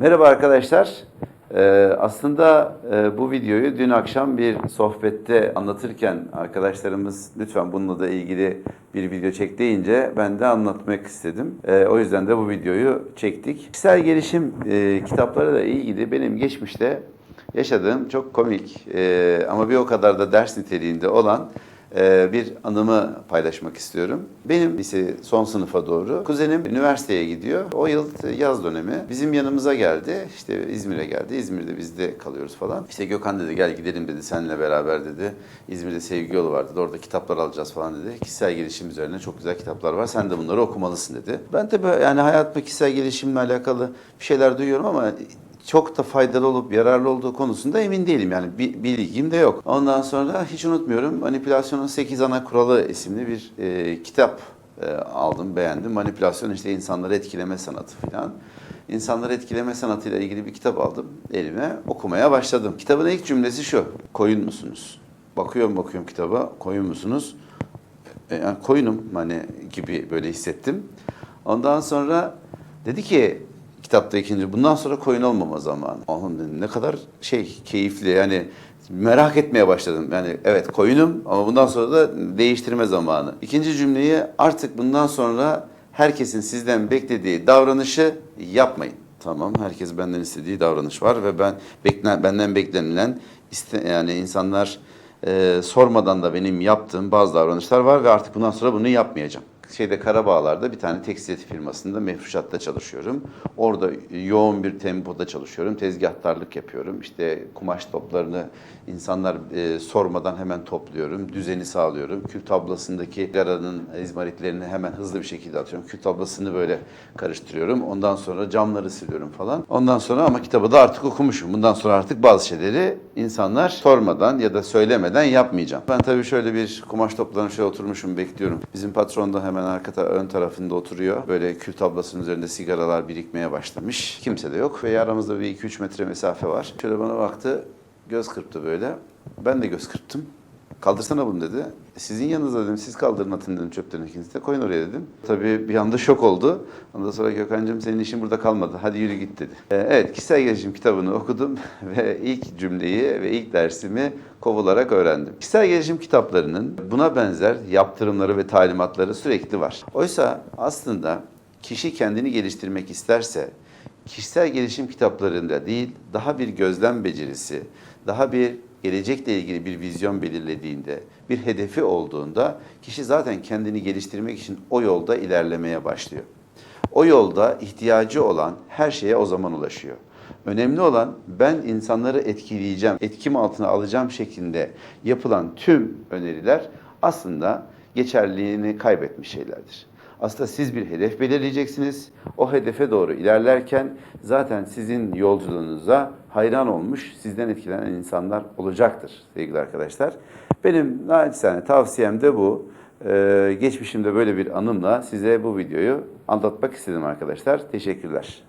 Merhaba arkadaşlar. Ee, aslında e, bu videoyu dün akşam bir sohbette anlatırken arkadaşlarımız lütfen bununla da ilgili bir video çek deyince ben de anlatmak istedim. Ee, o yüzden de bu videoyu çektik. Kişisel gelişim e, kitapları da ilgili benim geçmişte yaşadığım çok komik e, ama bir o kadar da ders niteliğinde olan bir anımı paylaşmak istiyorum. Benim lise son sınıfa doğru kuzenim üniversiteye gidiyor. O yıl yaz dönemi bizim yanımıza geldi. İşte İzmir'e geldi. İzmir'de biz de kalıyoruz falan. İşte Gökhan dedi gel gidelim dedi seninle beraber dedi. İzmir'de sevgi yolu var dedi. Orada kitaplar alacağız falan dedi. Kişisel gelişim üzerine çok güzel kitaplar var. Sen de bunları okumalısın dedi. Ben de yani hayat ve kişisel gelişimle alakalı bir şeyler duyuyorum ama çok da faydalı olup yararlı olduğu konusunda emin değilim. Yani bir bilgim de yok. Ondan sonra hiç unutmuyorum Manipülasyonun 8 Ana Kuralı isimli bir e, kitap e, aldım, beğendim. Manipülasyon işte insanları etkileme sanatı falan. İnsanları etkileme sanatıyla ilgili bir kitap aldım elime. Okumaya başladım. Kitabın ilk cümlesi şu. Koyun musunuz? Bakıyorum bakıyorum kitaba. Koyun musunuz? E, yani koyunum hani gibi böyle hissettim. Ondan sonra dedi ki kitapta ikinci bundan sonra koyun olmama zamanı. Allah'ım ne kadar şey keyifli yani merak etmeye başladım. Yani evet koyunum ama bundan sonra da değiştirme zamanı. İkinci cümleyi artık bundan sonra herkesin sizden beklediği davranışı yapmayın. Tamam herkes benden istediği davranış var ve ben beklen, benden beklenilen iste, yani insanlar e, sormadan da benim yaptığım bazı davranışlar var ve artık bundan sonra bunu yapmayacağım. Şeyde Karabağlar'da bir tane tekstil firmasında mefruşatta çalışıyorum. Orada yoğun bir tempoda çalışıyorum. Tezgahtarlık yapıyorum. İşte kumaş toplarını insanlar e, sormadan hemen topluyorum. Düzeni sağlıyorum. Kül tablasındaki garanın izmaritlerini hemen hızlı bir şekilde atıyorum. Kül tablasını böyle karıştırıyorum. Ondan sonra camları siliyorum falan. Ondan sonra ama kitabı da artık okumuşum. Bundan sonra artık bazı şeyleri insanlar sormadan ya da söylemeden yapmayacağım. Ben tabii şöyle bir kumaş toplarına şöyle oturmuşum bekliyorum. Bizim patron da hemen arka ta- ön tarafında oturuyor. Böyle kül tablasının üzerinde sigaralar birikmeye başlamış. Kimse de yok ve aramızda bir 2-3 metre mesafe var. Şöyle bana baktı, göz kırptı böyle. Ben de göz kırptım. Kaldırsana bunu dedi. Sizin yanınızda dedim, siz kaldırın atın dedim çöplerin ikinizi de koyun oraya dedim. Tabii bir anda şok oldu. Ondan sonra Gökhan'cığım senin işin burada kalmadı, hadi yürü git dedi. Ee, evet, kişisel gelişim kitabını okudum ve ilk cümleyi ve ilk dersimi kovularak öğrendim. Kişisel gelişim kitaplarının buna benzer yaptırımları ve talimatları sürekli var. Oysa aslında kişi kendini geliştirmek isterse kişisel gelişim kitaplarında değil, daha bir gözlem becerisi, daha bir gelecekle ilgili bir vizyon belirlediğinde, bir hedefi olduğunda kişi zaten kendini geliştirmek için o yolda ilerlemeye başlıyor. O yolda ihtiyacı olan her şeye o zaman ulaşıyor. Önemli olan ben insanları etkileyeceğim, etkim altına alacağım şeklinde yapılan tüm öneriler aslında geçerliliğini kaybetmiş şeylerdir. Aslında siz bir hedef belirleyeceksiniz. O hedefe doğru ilerlerken zaten sizin yolculuğunuza hayran olmuş, sizden etkilenen insanlar olacaktır sevgili arkadaşlar. Benim naçizane tavsiyem de bu. Ee, geçmişimde böyle bir anımla size bu videoyu anlatmak istedim arkadaşlar. Teşekkürler.